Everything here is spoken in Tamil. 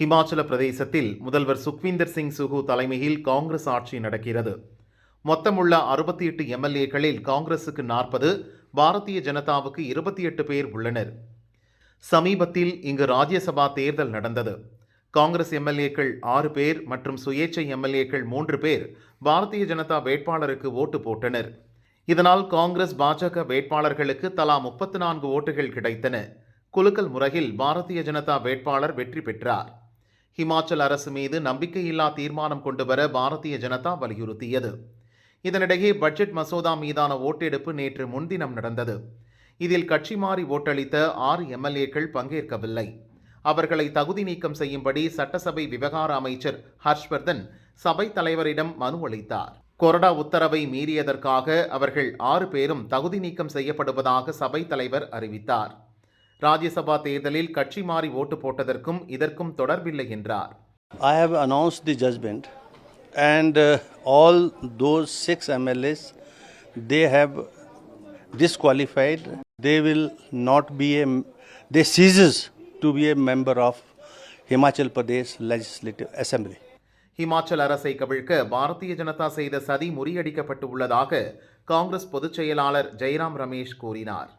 ஹிமாச்சல பிரதேசத்தில் முதல்வர் சுக்விந்தர் சிங் சுகு தலைமையில் காங்கிரஸ் ஆட்சி நடக்கிறது. மொத்தமுள்ள அறுபத்தி எட்டு எம்எல்ஏக்களில் காங்கிரசுக்கு நாற்பது பாரதிய ஜனதாவுக்கு இருபத்தி எட்டு பேர் உள்ளனர். சமீபத்தில் இங்கு ராஜ்யசபா தேர்தல் நடந்தது. காங்கிரஸ் எம்எல்ஏக்கள் ஆறு பேர் மற்றும் சுயேட்சை எம்எல்ஏக்கள் மூன்று பேர் பாரதிய ஜனதா வேட்பாளருக்கு ஓட்டு போட்டனர். இதனால் காங்கிரஸ் பாஜக வேட்பாளர்களுக்கு தலா முப்பத்து நான்கு ஓட்டுகள் கிடைத்தன. குலுக்கல் முறையில் பாரதிய ஜனதா வேட்பாளர் வெற்றி பெற்றார். ஹிமாச்சல் அரசு மீது நம்பிக்கையில்லா தீர்மானம் கொண்டுவர பாரதிய ஜனதா வலியுறுத்தியது. இதனிடையே பட்ஜெட் மசோதா மீதான ஓட்டெடுப்பு நேற்று முன்தினம் நடந்தது. இதில் கட்சி மாறி ஓட்டளித்த ஆறு எம்எல்ஏக்கள் பங்கேற்கவில்லை. அவர்களை தகுதி நீக்கம் செய்யும்படி சட்டசபை விவகார அமைச்சர் ஹர்ஷ்வர்தன் சபை தலைவரிடம் மனு அளித்தார். கொறடா உத்தரவை மீறியதற்காக அவர்கள் ஆறு பேரும் தகுதி நீக்கம் செய்யப்படுவதாக சபை தலைவர் அறிவித்தார். ராஜ்யசபா தேர்தலில் கட்சி மாறி ஓட்டு போட்டதற்கும் இதற்கும் தொடர்பில்லை என்றார் I have announced the judgment, and uh, all those six MLAs they have disqualified. They will not be a they ceases to be a member of Himachal Pradesh Legislative Assembly. Himachal அரசை கவிழ்க்க பாரதிய ஜனதா செய்த சதி முறியடிக்கப்பட்டு உள்ளதாக காங்கிரஸ் பொதுச் செயலாளர் ஜெய்ராம் ரமேஷ் கூறினார்